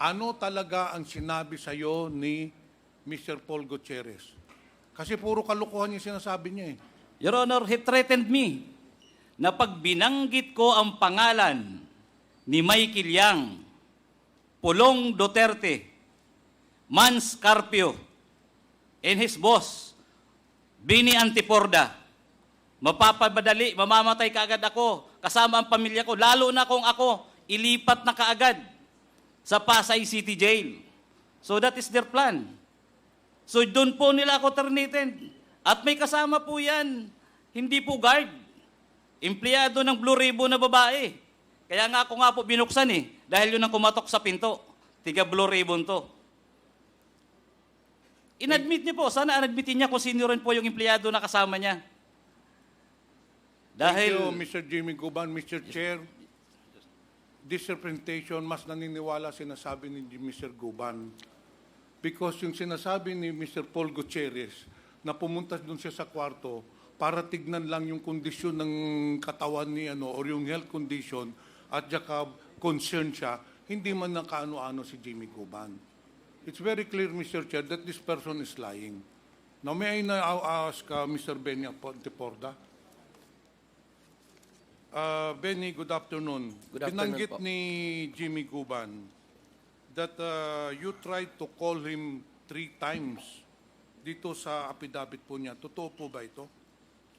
ano talaga ang sinabi sa iyo ni Mr. Paul Gutierrez? Kasi puro kalokohan yung sinasabi niya eh. Your Honor, he threatened me na pag binanggit ko ang pangalan ni Michael Yang, Pulong Duterte, Mans Carpio, and his boss, Bini Antiporda, mapapabadali, mamamatay kaagad ako, kasama ang pamilya ko, lalo na kung ako, ilipat na kaagad sa Pasay City Jail. So that is their plan. So doon po nila ako terminated. At may kasama po yan. Hindi po guard. Empleyado ng Blue Ribbon na babae. Kaya nga ako nga po binuksan eh. Dahil yun ang kumatok sa pinto. Tiga Blue Ribbon to. Inadmit niyo po. Sana admitin niya kung sino rin po yung empleyado na kasama niya. Dahil... Thank you, Mr. Jimmy Guban, Mr. Chair. This representation, mas naniniwala sinasabi ni Mr. Guban. Because yung sinasabi ni Mr. Paul Gutierrez na pumunta doon siya sa kwarto para tignan lang yung kondisyon ng katawan ni ano or yung health condition at saka concern siya, hindi man nakaano-ano si Jimmy Guban. It's very clear, Mr. Chair, that this person is lying. Now, may I now ask uh, Mr. Benny Ponteporda? Uh, Benny, good afternoon. Good afternoon Binanggit po. ni Jimmy Guban that uh, you tried to call him three times dito sa affidavit po niya. Totoo po ba ito?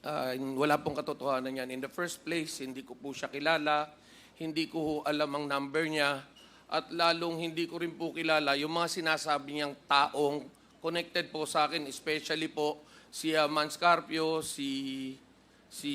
Ah, wala pong katotohanan yan. In the first place, hindi ko po siya kilala, hindi ko alam ang number niya, at lalong hindi ko rin po kilala yung mga sinasabi niyang taong connected po sa akin, especially po si uh, Man Scarpio, si, si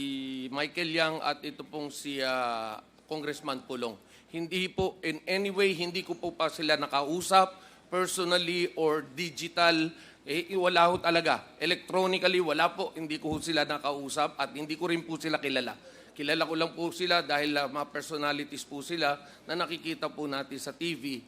Michael Yang, at ito pong si ah, Congressman Pulong. Hindi po, in any way, hindi ko po pa sila nakausap, personally or digital, eh, wala ho talaga. Electronically, wala po. Hindi ko ho sila nakausap at hindi ko rin po sila kilala. Kilala ko lang po sila dahil ah, mga personalities po sila na nakikita po natin sa TV.